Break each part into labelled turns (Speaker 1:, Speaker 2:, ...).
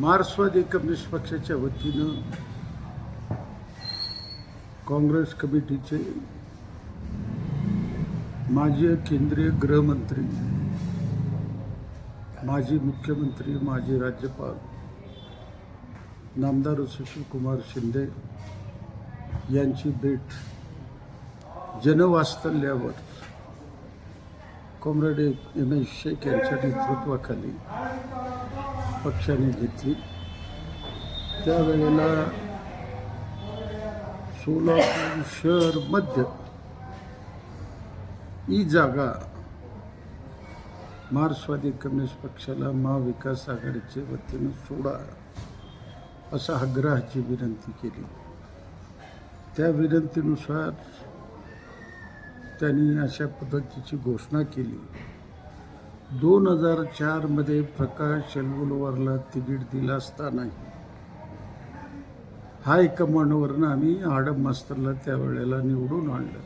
Speaker 1: मार्क्सवादी कम्युनिस्ट पक्षाच्या वतीनं काँग्रेस कमिटीचे माजी केंद्रीय गृहमंत्री माजी मुख्यमंत्री माजी राज्यपाल नामदार सुशीलकुमार शिंदे यांची भेट जनवास्तल्यावर कॉम्रेड एम एस शेख यांच्या नेतृत्वाखाली पक्षाने घेतली. त्यावेळेला सोलापूर शहर मध्य ही जागा मार्क्सवादी कम्युनिस्ट पक्षाला महाविकास आघाडीच्या वतीनं सोडा असा आग्रहाची विनंती केली. त्या विनंतीनुसार त्यांनी अशा पद्धतीची घोषणा केली. दोन हजार चारमध्ये प्रकाश शेलगुलवरला तिकीट दिलं असतानाही. हायकमांडवरनं आम्ही आडम मास्तरला त्यावेळेला निवडून आणलं.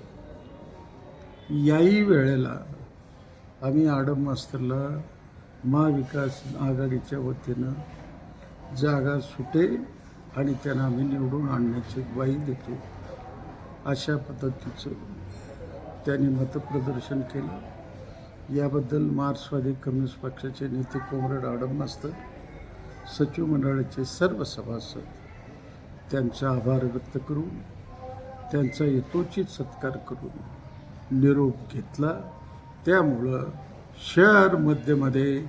Speaker 1: याही वेळेला आम्ही आडम मास्तरला महाविकास आघाडीच्या वतीनं जागा सुटेल आणि त्यांना आम्ही निवडून आणण्याची ग्वाही देतो. अशा पद्धतीचं त्यांनी मतप्रदर्शन केलं. याबद्दल मार्क्सवादी कम्युनिस्ट पक्षाचे नेते कोमरेड आडम मास्तर सचिव मंडळाचे सर्व सभासद त्यांचा आभार व्यक्त करून त्यांचा यथोचित सत्कार करून निरोप घेतला. त्यामुळं शहर मध्यमध्ये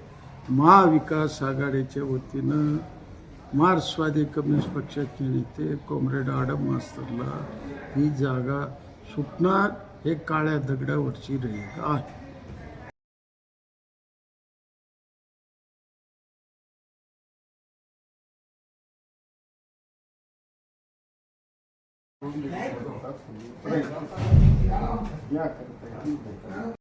Speaker 1: महाविकास आघाडीच्या वतीनं मार्क्सवादी कम्युनिस्ट पक्षाचे नेते कॉम्रेड आडम मास्तरला ही जागा सुटणार हे काळ्या दगडावरची रेग आहे. Якорь такий.